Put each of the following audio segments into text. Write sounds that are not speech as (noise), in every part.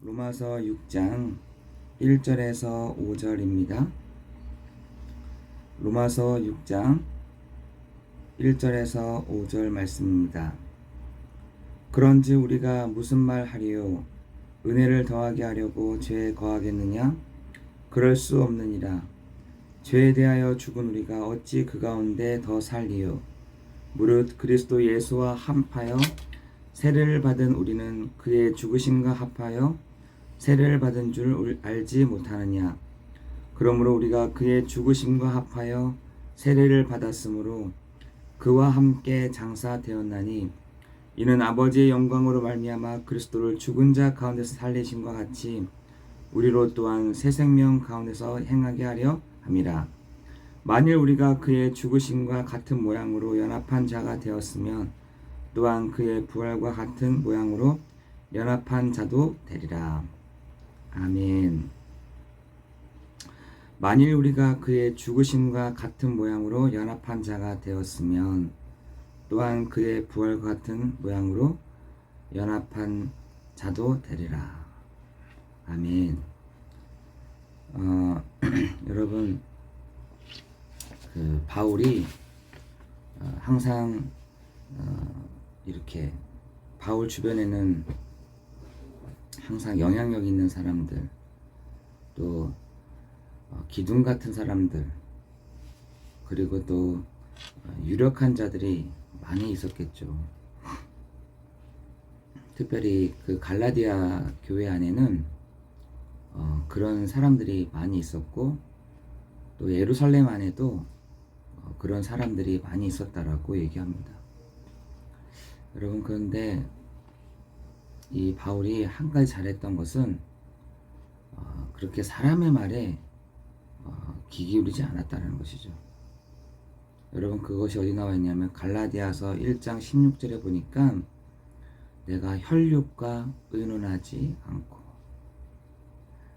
로마서 6장 1절에서 5절입니다. 로마서 6장 1절에서 5절 말씀입니다. 그런지 우리가 무슨 말 하리요? 은혜를 더하게 하려고 죄에 거하겠느냐? 그럴 수 없느니라. 죄에 대하여 죽은 우리가 어찌 그 가운데 더 살리요? 무릇 그리스도 예수와 합하여 세례를 받은 우리는 그의 죽으심과 합하여 세례를 받은 줄 알지 못하느냐? 그러므로 우리가 그의 죽으심과 합하여 세례를 받았으므로 그와 함께 장사되었나니 이는 아버지의 영광으로 말미암아 그리스도를 죽은 자 가운데서 살리심과 같이 우리로 또한 새 생명 가운데서 행하게 하려 함이라. 만일 우리가 그의 죽으심과 같은 모양으로 연합한 자가 되었으면 또한 그의 부활과 같은 모양으로 연합한 자도 되리라. 아멘. 만일 우리가 그의 죽으심과 같은 모양으로 연합한 자가 되었으면 또한 그의 부활과 같은 모양으로 연합한 자도 되리라. 아멘. 어, (clears throat) 여러분, 그 바울이 어, 항상 어, 이렇게 바울 주변에는 항상 영향력 있는 사람들, 또 어, 기둥 같은 사람들, 그리고 또 어, 유력한 자들이 많이 있었겠죠. 특별히 그 갈라디아 교회 안에는 어, 그런 사람들이 많이 있었고 또 예루살렘 안에도 어, 그런 사람들이 많이 있었다라고 얘기합니다. 여러분 그런데 이 바울이 한 가지 잘했던 것은 어, 그렇게 사람의 말에 어, 귀 기울이지 않았다는 것이죠. 여러분 그것이 어디 나와 있냐면 갈라디아서 1장 16절에 보니까 내가 혈육과 의논하지 않고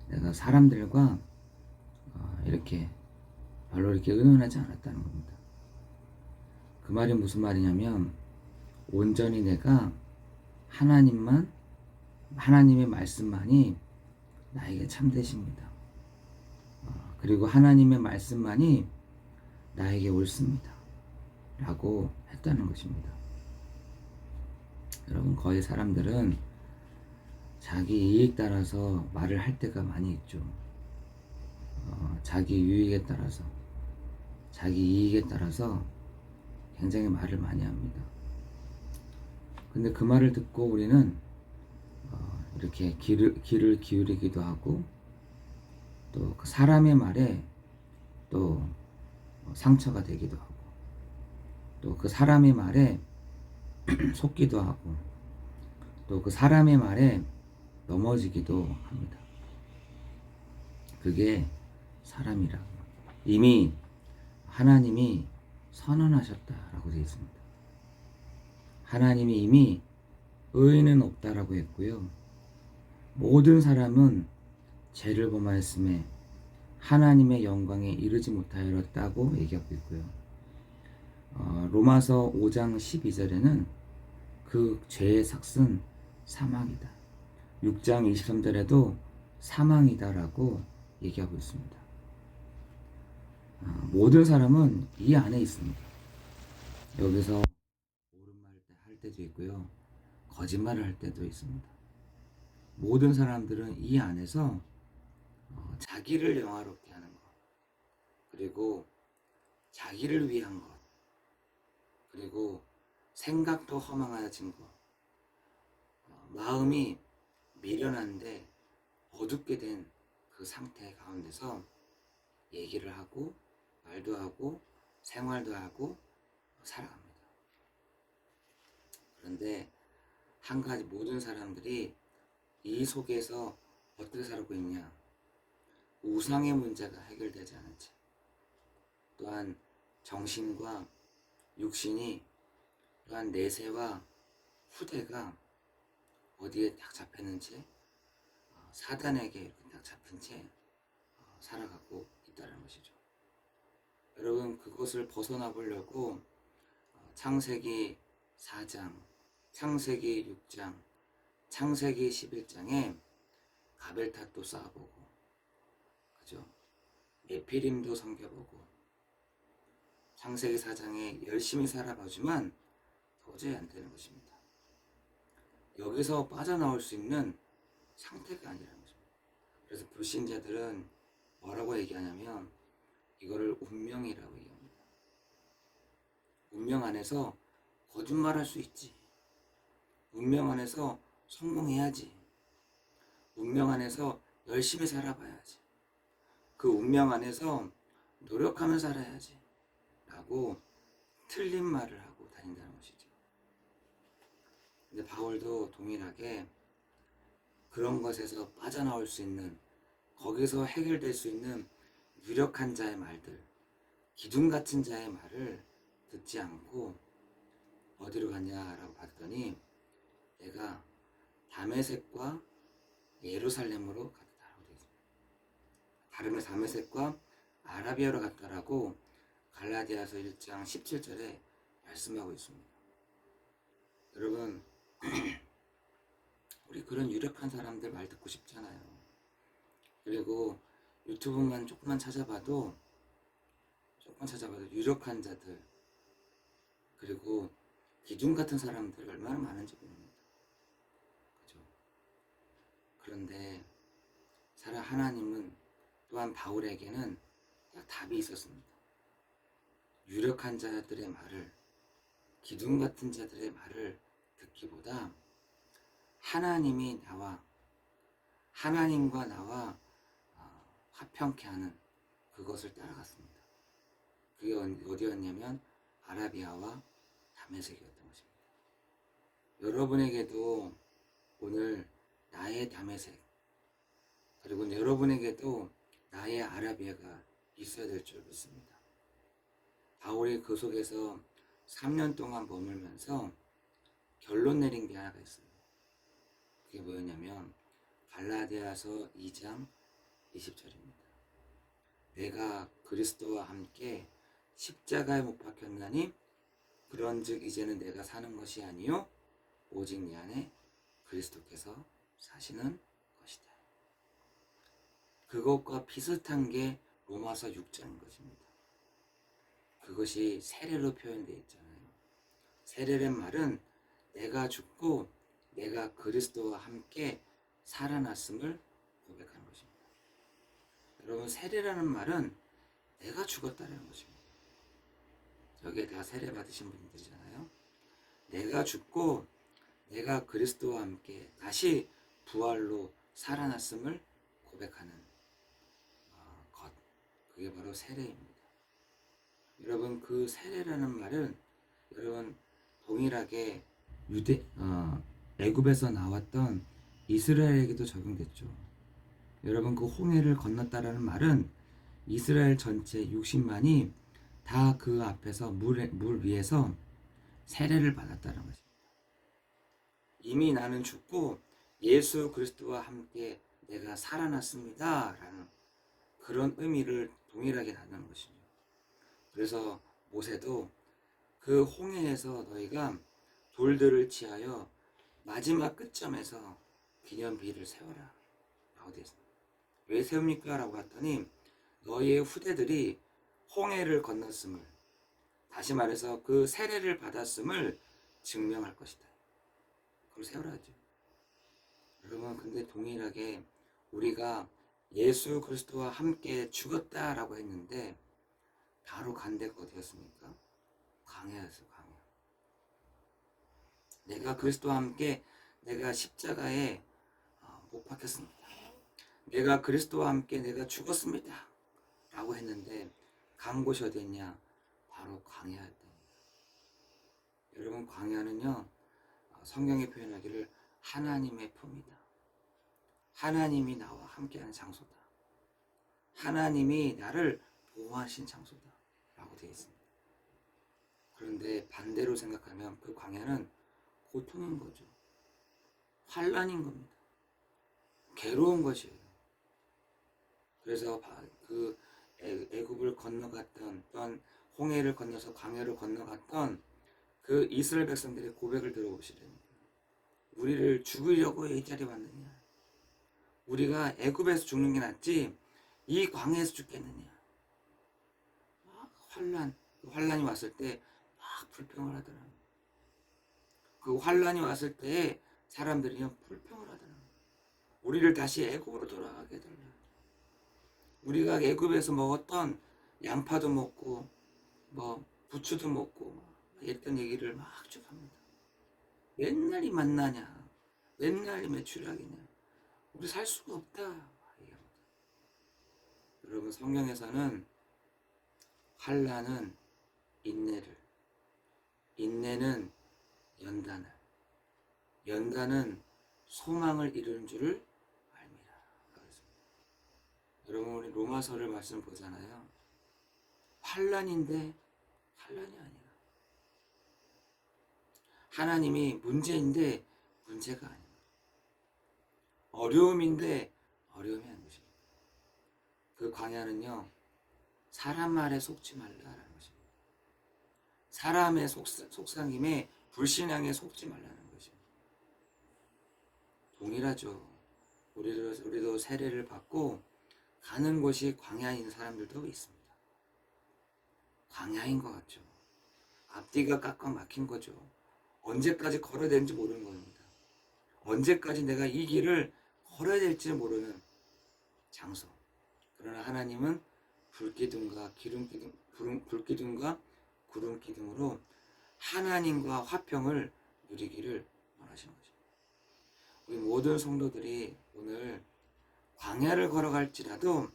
내가 사람들과 어, 이렇게 별로 이렇게 의논하지 않았다는 겁니다. 그 말이 무슨 말이냐면 온전히 내가 하나님만 하나님의 말씀만이 나에게 참되십니다. 어, 그리고 하나님의 말씀만이 나에게 옳습니다. 라고 했다는 것입니다. 여러분, 거의 사람들은 자기 이익 따라서 말을 할 때가 많이 있죠. 어, 자기 유익에 따라서, 자기 이익에 따라서 굉장히 말을 많이 합니다. 근데 그 말을 듣고 우리는 어, 이렇게 귀를, 귀를 기울이기도 하고 또 그 사람의 말에 또 상처가 되기도 하고 또 그 사람의 말에 (clears throat) 속기도 하고 또 그 사람의 말에 넘어지기도 합니다. 그게 사람이라 이미 하나님이 선언하셨다라고 되어 있습니다. 하나님이 이미 의인은 없다라고 했고요. 모든 사람은 죄를 범하였음에 하나님의 영광에 이르지 못하였다고 얘기하고 있고요. 어, 로마서 5장 12절에는 그 죄의 삭은 사망이다. 6장 23절에도 사망이다라고 얘기하고 있습니다. 어, 모든 사람은 이 안에 있습니다. 여기서 때도 있고요. 거짓말을 할 때도 있습니다. 모든 사람들은 이 안에서 어, 자기를 영화롭게 하는 것, 그리고 자기를 위한 것, 그리고 생각도 허망해진 것, 어, 마음이 미련한데 어둡게 된 그 상태 가운데서 얘기를 하고 말도 하고 생활도 하고 살아갑니다. 그런데 한 가지 모든 사람들이 이 속에서 어떻게 살고 있냐? 우상의 문제가 해결되지 않은 채 또한 정신과 육신이 또한 내세와 후대가 어디에 딱 잡혔는 채 어, 사단에게 이렇게 딱 잡힌 채 어, 살아가고 있다는 것이죠. 여러분 그것을 벗어나 보려고 어, 창세기 4장, 창세기 6장, 창세기 11장에 가벨탑도 쌓아보고, 그죠? 에피림도 섬겨보고, 창세기 사장에 열심히 살아보지만 도저히 안 되는 것입니다. 여기서 빠져나올 수 있는 상태가 아니라는 거죠. 그래서 불신자들은 뭐라고 얘기하냐면 이거를 운명이라고 얘기합니다. 운명 안에서 거짓말할 수 있지. 운명 안에서 성공해야지. 운명 안에서 열심히 살아봐야지. 그 운명 안에서 노력하며 살아야지. 라고 틀린 말을 하고 다닌다는 것이죠. 근데 바울도 동일하게 그런 것에서 빠져나올 수 있는 거기서 해결될 수 있는 유력한 자의 말들, 기둥 같은 자의 말을 듣지 않고 어디로 갔냐라고 봤더니 내가 다메섹과 예루살렘으로 갔다라고 되어 있습니다. 다름의 다메섹과 아라비아로 갔다라고 갈라디아서 1장 17절에 말씀하고 있습니다. 여러분 (clears throat) 우리 그런 유력한 사람들 말 듣고 싶잖아요. 그리고 유튜브만 조금만 찾아봐도 조금만 찾아봐도 유력한 자들 그리고 기둥 같은 사람들 얼마나 많은지 모릅니다. 그죠? 그런데 사람 하나님은 또한 바울에게는 딱 답이 있었습니다. 유력한 자들의 말을 기둥 같은 자들의 말을 듣기보다 하나님이 나와 하나님과 나와 어, 화평케 하는 그것을 따라갔습니다. 그게 어- 어디였냐면 아라비아와 다메섹이었던 것입니다. 여러분에게도 오늘 나의 다메섹 그리고 여러분에게도 나의 아라비아가 있어야 될 줄 믿습니다. 바울이 그 속에서 3년 동안 머물면서 결론 내린 게 하나가 있어요. 그게 뭐였냐면 갈라디아서 2장 20절입니다. 내가 그리스도와 함께 십자가에 못 박혔나니 그런즉 이제는 내가 사는 것이 아니요 오직 내 안에 그리스도께서 사시는 것이다. 그것과 비슷한 게 로마서 6장인 것입니다. 그것이 세례로 표현되어 있잖아요. 세례란 말은 내가 죽고 내가 그리스도와 함께 살아났음을 고백하는 것입니다. 여러분 세례라는 말은 내가 죽었다는 것입니다. 저게 다 세례 받으신 분들이잖아요. 내가 죽고 내가 그리스도와 함께 다시 부활로 살아났음을 고백하는 어, 것. 그게 바로 세례입니다. 여러분 그 세례라는 말은 여러분 동일하게 유대 어, 애굽에서 나왔던 이스라엘에게도 적용됐죠. 여러분 그 홍해를 건넜다라는 말은 이스라엘 전체 60만이 다 그 앞에서 물, 물 위에서 세례를 받았다는 것입니다. 이미 나는 죽고 예수 그리스도와 함께 내가 살아났습니다. 라는 그런 의미를 동일하게 갖는 것이죠. 그래서 모세도 그 홍해에서 너희가 돌들을 취하여 마지막 끝점에서 기념비를 세워라. 라고 되어 있습니다. 왜 세웁니까? 라고 했더니 너희의 후대들이 홍해를 건넜음을 다시 말해서 그 세례를 받았음을 증명할 것이다. 그걸 세우라죠. 여러분 근데 동일하게 우리가 예수 그리스도와 함께 죽었다라고 했는데 바로 간 데가 어디였습니까? 광야였어 광야. 내가 그리스도와 함께 내가 십자가에 어, 못 박혔습니다. 내가 그리스도와 함께 내가 죽었습니다. 라고 했는데 간 곳이 어디였냐? 바로 광야였답니다. 여러분 광야는요 어, 성경이 표현하기를 하나님의 품이다. 하나님이 나와 함께하는 장소다. 하나님이 나를 보호하신 장소다. 라고 되어 있습니다. 그런데 반대로 생각하면 그 광야는 고통인 거죠. 환란인 겁니다. 괴로운 것이에요. 그래서 바- 그 애- 애굽을 건너갔던 또한 홍해를 건너서 광야를 건너갔던 그 이스라엘 백성들의 고백을 들어보시려니까 우리를 죽이려고 이 자리에 왔느냐? 우리가 애굽에서 죽는 게 낫지 이 광야에서 죽겠느냐. 막 환란, 그 환란이 왔을 때 막 불평을 하더라. 그 환란이 왔을 때 사람들이 불평을 하더라. 우리를 다시 애굽으로 돌아가게 해달라. 우리가 애굽에서 먹었던 양파도 먹고 뭐 부추도 먹고 막 이랬던 얘기를 막 쭉 합니다. 맨날 이 만나냐? 맨날 이 매출하기냐? 우리 살 수가 없다. 여러분 성경에서는 환란은 인내를, 인내는 연단을, 연단은 소망을 이루는 줄을 알미라. 여러분 우리 로마서를 말씀 보잖아요. 환란인데 환란이 아니라 하나님이 문제인데 문제가 아닙니다. 어려움인데 어려움이 것입니다. 그 광야는요 사람 말에 속지 말라라는 것입니다. 사람의 속사, 속상임에 불신앙에 속지 말라는 것입니다. 동일하죠. 우리도 우리도 세례를 받고 가는 곳이 광야인 사람들도 있습니다. 광야인 것 같죠. 앞뒤가 꽉꽉 막힌 거죠. 언제까지 걸어야 되는지 모르는 겁니다. 언제까지 내가 이 길을 걸어야 될지 모르는 장소. 그러나 하나님은 불기둥과 기름기둥, 불- 불기둥과 구름기둥으로 하나님과 화평을 누리기를 원하시는 거죠. 우리 모든 성도들이 오늘 광야를 걸어갈지라도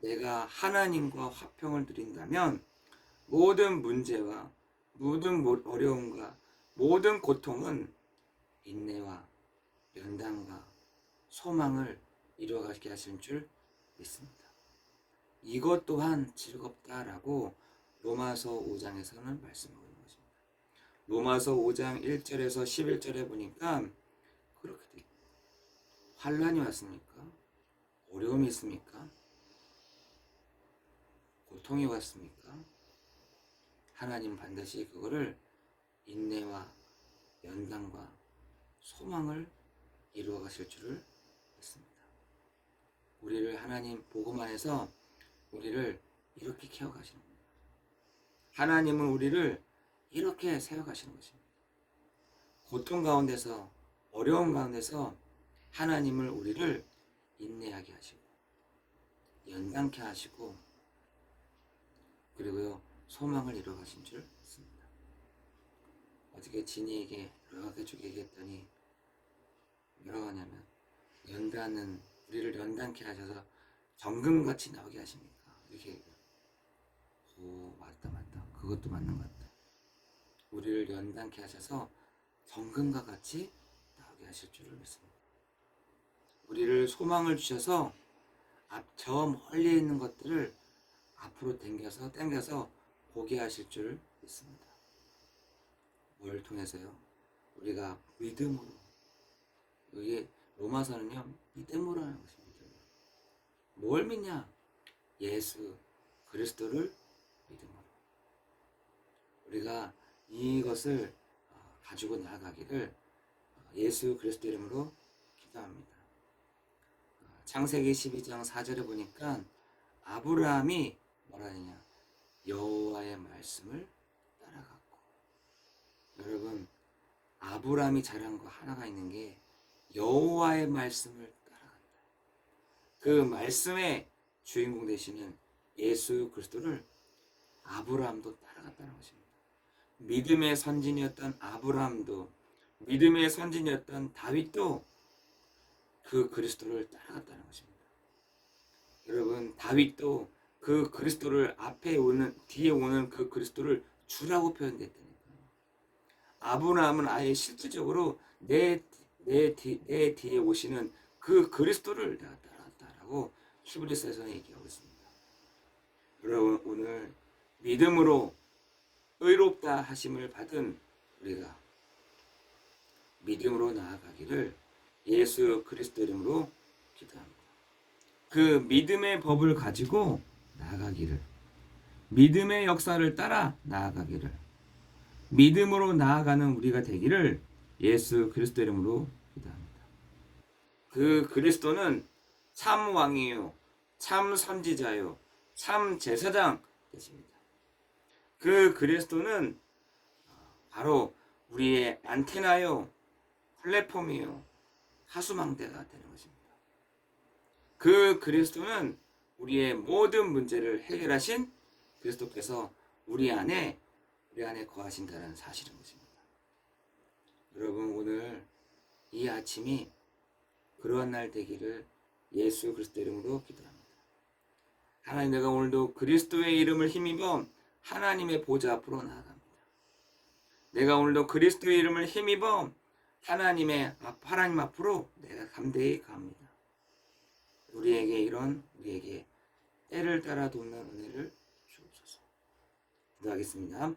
내가 하나님과 화평을 누린다면 모든 문제와 모든 모- 어려움과 모든 고통은 인내와 연단과 소망을 이루어가게 하시는 줄 믿습니다. 이것 또한 즐겁다라고 로마서 5장에서는 말씀하고 있는 것입니다. 로마서 5장 1절에서 11절에 보니까 그렇게 돼요. 환란이 왔습니까? 어려움이 있습니까? 고통이 왔습니까? 하나님 반드시 그거를 인내와 연단과 소망을 이루어 가실 줄을 믿습니다. 우리를 하나님 보고만 해서 우리를 이렇게 키워 가시는 겁니다. 하나님은 우리를 이렇게 세워 가시는 것입니다. 고통 가운데서 어려움 가운데서 하나님을 우리를 인내하게 하시고 연단케 하시고 그리고요 소망을 이루어 가신 줄. 어떻게 진이에게 이렇게 주게 얘기했더니 뭐라고 하냐면 연단은 우리를 연단케 하셔서 정금같이 나오게 하십니까? 이렇게. 오 맞다 맞다 그것도 맞는 것 같다. 우리를 연단케 하셔서 정금과 같이 나오게 하실 줄을 믿습니다. 우리를 소망을 주셔서 앞 저 멀리 있는 것들을 앞으로 당겨서 당겨서 보게 하실 줄 믿습니다. 뭘 통해서요? 우리가 믿음으로 여기 로마서는요 믿음으로 하는 것입니다. 뭘 믿냐? 예수 그리스도를 믿음으로 우리가 이것을 어, 가지고 나아가기를 어, 예수 그리스도 이름으로 기도합니다. 어, 창세기 12장 4절에 보니까 아브라함이 뭐라 하느냐 여호와의 말씀을 여러분 아브라함이 잘한 거 하나가 있는 게 여호와의 말씀을 따라간다. 그 말씀의 주인공 되시는 예수 그리스도를 아브라함도 따라갔다는 것입니다. 믿음의 선진이었던 아브라함도 믿음의 선진이었던 다윗도 그 그리스도를 따라갔다는 것입니다. 여러분 다윗도 그 그리스도를 앞에 오는 뒤에 오는 그 그리스도를 주라고 표현됐다니까요. 아브라함은 아예 실질적으로 내, 내, 뒤, 내 뒤에 오시는 그 그리스도를 내가 따라갔다라고 히브리서에서는 얘기하고 있습니다. 여러분 오늘 믿음으로 의롭다 하심을 받은 우리가 믿음으로 나아가기를 예수 그리스도 이름으로 기도합니다. 그 믿음의 법을 가지고 나아가기를 믿음의 역사를 따라 나아가기를 믿음으로 나아가는 우리가 되기를 예수 그리스도 이름으로 기도합니다. 그 그리스도는 참 왕이요, 참 선지자요, 참 제사장 되십니다. 그 그리스도는 바로 우리의 안테나요, 플랫폼이요, 하수망대가 되는 것입니다. 그 그리스도는 우리의 모든 문제를 해결하신 그리스도께서 우리 안에 우리 안에 거하신다는 사실인 것입니다. 여러분 오늘 이 아침이 그러한 날 되기를 예수 그리스도 이름으로 기도합니다. 하나님 내가 오늘도 그리스도의 이름을 힘입어 하나님의 보좌 앞으로 나아갑니다. 내가 오늘도 그리스도의 이름을 힘입어 하나님의 앞 하나님 앞으로 내가 감대히 갑니다. 우리에게 이런 우리에게 때를 따라 돕는 은혜를 주옵소서. 기도하겠습니다.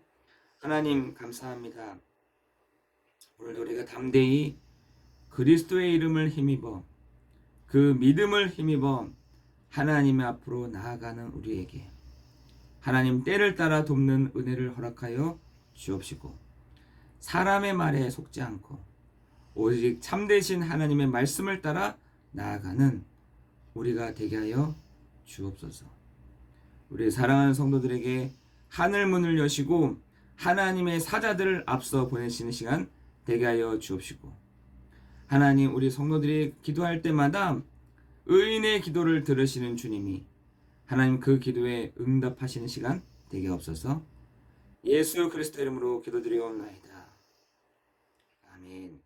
하나님 감사합니다. 오늘도 우리가 담대히 그리스도의 이름을 힘입어 그 믿음을 힘입어 하나님의 앞으로 나아가는 우리에게 하나님 때를 따라 돕는 은혜를 허락하여 주옵시고 사람의 말에 속지 않고 오직 참되신 하나님의 말씀을 따라 나아가는 우리가 되게 하여 주옵소서. 우리 사랑하는 성도들에게 하늘 문을 여시고 하나님의 사자들을 앞서 보내시는 시간 되게 하여 주옵시고 하나님 우리 성도들이 기도할 때마다 의인의 기도를 들으시는 주님이 하나님 그 기도에 응답하시는 시간 되게 없어서 예수 그리스도 이름으로 기도드리옵나이다. 아멘.